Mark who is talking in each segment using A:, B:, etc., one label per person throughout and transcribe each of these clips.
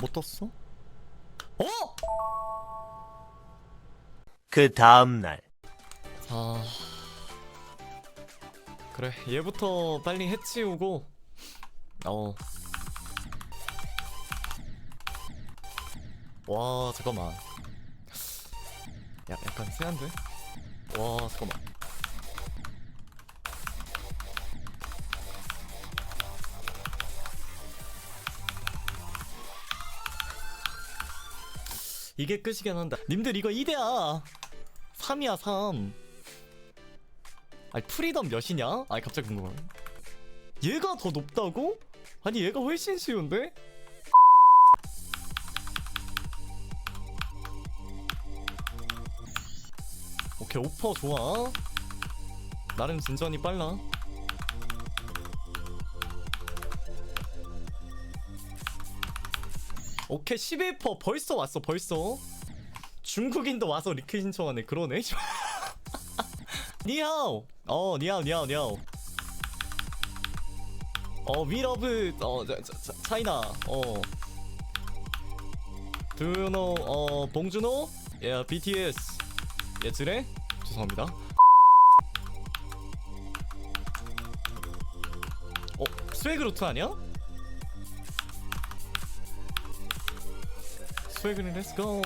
A: 못 떴어? 어?
B: 그 다음날
A: 자 그래 얘부터 빨리 해치우고 어. 와 잠깐만 야, 약간 세한데? 와 잠깐만 이게 끝이긴 한다 님들 이거 2대야 3이야 3 아니 프리덤 몇이냐? 아니 갑자기 궁금하네 얘가 더 높다고? 아니 얘가 훨씬 쉬운데? 오케이 오퍼 좋아 나름 진전이 빨라 오케이 11퍼. 벌써 왔어 벌써. 중국인도 와서 리크 신청하네. 그러네. 니하오. 어 니하오 니하오 니하오. 어 위러브 어 자, 자, 자, 차이나. 어. Know 어 봉준호? 예 BTS 예 그래 죄송합니다. 어 스웨그 루트 아니야? 스웨그는 렛츠고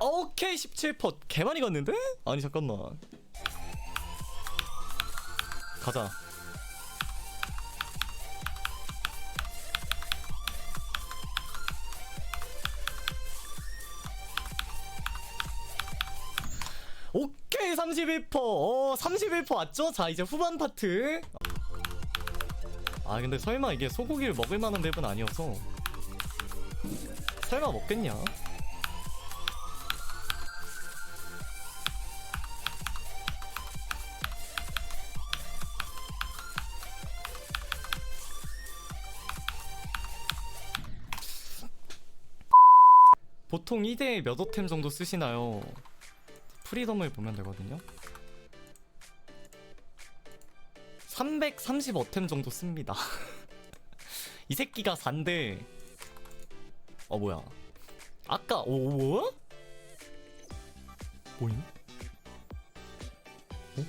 A: 오케이 17퍼 개 많이 갔는데? 아니 잠깐만. 가자. 오케이 31퍼. 어 31퍼 왔죠? 자 이제 후반 파트. 아 근데 설마 이게 소고기를 먹을 만한 맵은 아니어서 설마 먹겠냐? 보통 2대에 몇 어템 정도 쓰시나요? 프리덤을 보면 되거든요. 330 어템 정도 씁니다. 이 새끼가 4인데 어 뭐야? 아까 오 뭐야? 뭐임? 어?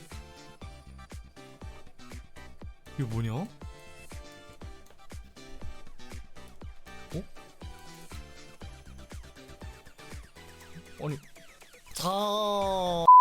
A: 이거 뭐냐? 어? 아니 자.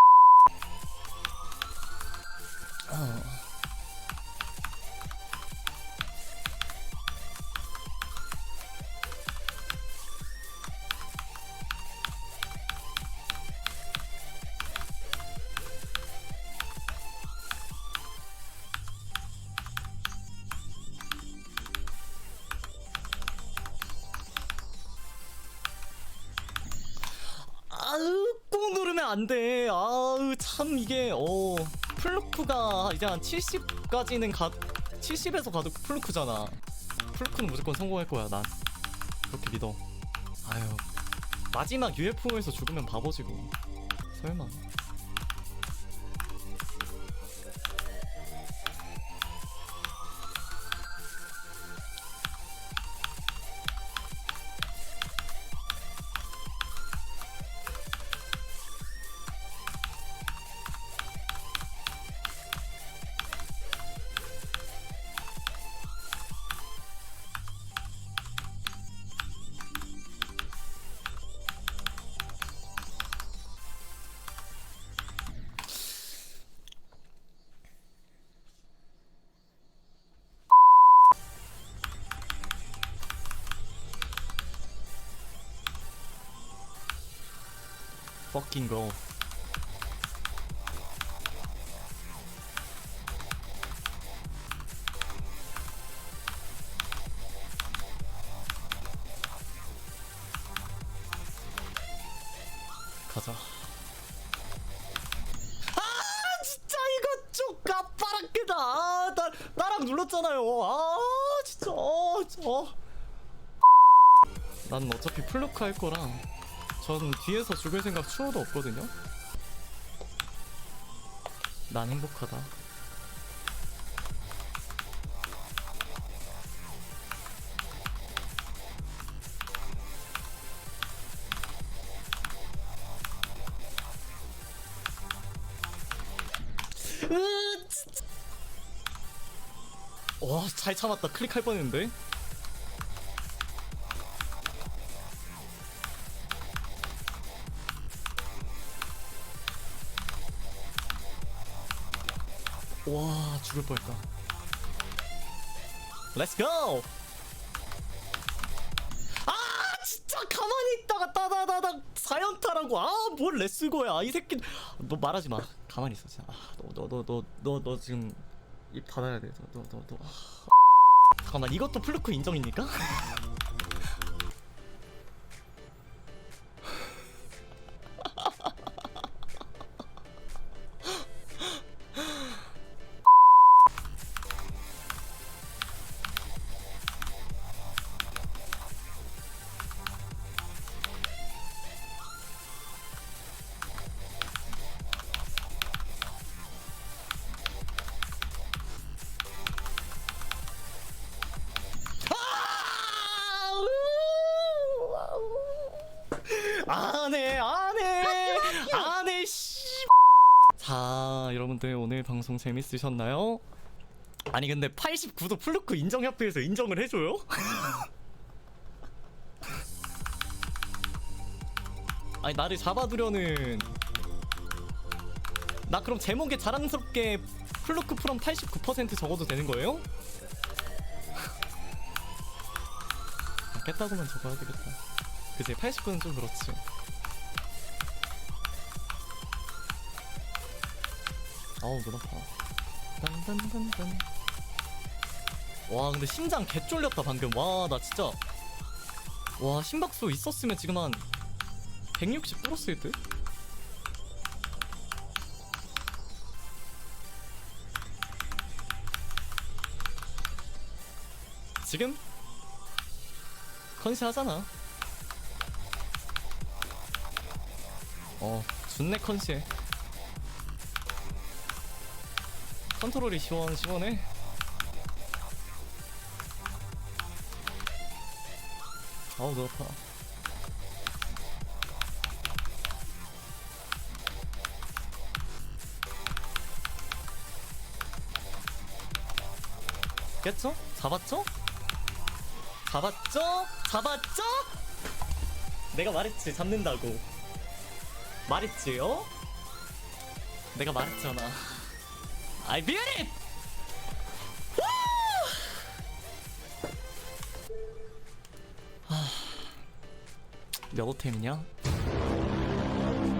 A: 안 돼. 아으 참 이게 어 플루크가 이제 한 70까지는 가 70에서 가도 플루크잖아. 플루크는 무조건 성공할 거야 난. 그렇게 믿어. 아유 마지막 UFO에서 죽으면 바보지고 설마 fucking go. 가자. 아 진짜 이거 좀 까빠랑게다. 아, 나, 나랑 눌렀잖아요. 아 진짜 아, 진짜. 난 어차피 플루크 할 거라 저는 뒤에서 죽을 생각 추호도 없거든요? 난 행복하다. 와, 잘 참았다. 클릭할 뻔했는데? 와 죽을 뻔했다. 렛츠 고! 아 진짜 가만히 있다가 따다다닥 사연타라고. 아뭘 레스고야. 이 새끼. 너 말하지 마. 가만히 있어 진짜. 너너 너 너 너 지금 입 닫아야 돼너너너 너, 잠깐만 이것도 플루크 인정입니까? 안해 안해 안해 씨. 자 여러분들 오늘 방송 재밌으셨나요? 아니 근데 89도 플루크 인정협회에서 인정을 해줘요? 아니 나를 잡아두려는 나 그럼 제목에 자랑스럽게 플루크 프롬 89% 적어도 되는 거예요? 아, 깼다고만 적어야 되겠다 그치 80분은 좀 그렇지. 아우 눈 아파. 딴딴딴딴. 와 근데 심장 개 쫄렸다 방금. 와 나 진짜. 와 심박수 있었으면 지금 한 160 플러스일 듯? 지금? 컨시 하잖아 어 준내 컨시해 컨트롤이 시원시원해 아우 너 아파 깼죠? 잡았죠? 잡았죠? 잡았죠? 내가 말했지 잡는다고 말했지 어? 내가 말했잖아. I beat it! 하... 몇 호템이냐?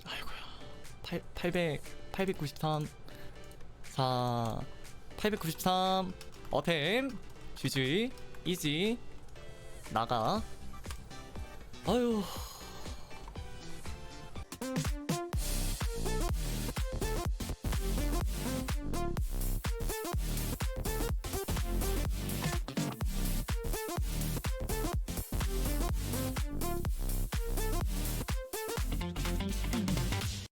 A: 아이고야. 8, 800 893 4 893 어템. GG 이지. 나가. 아유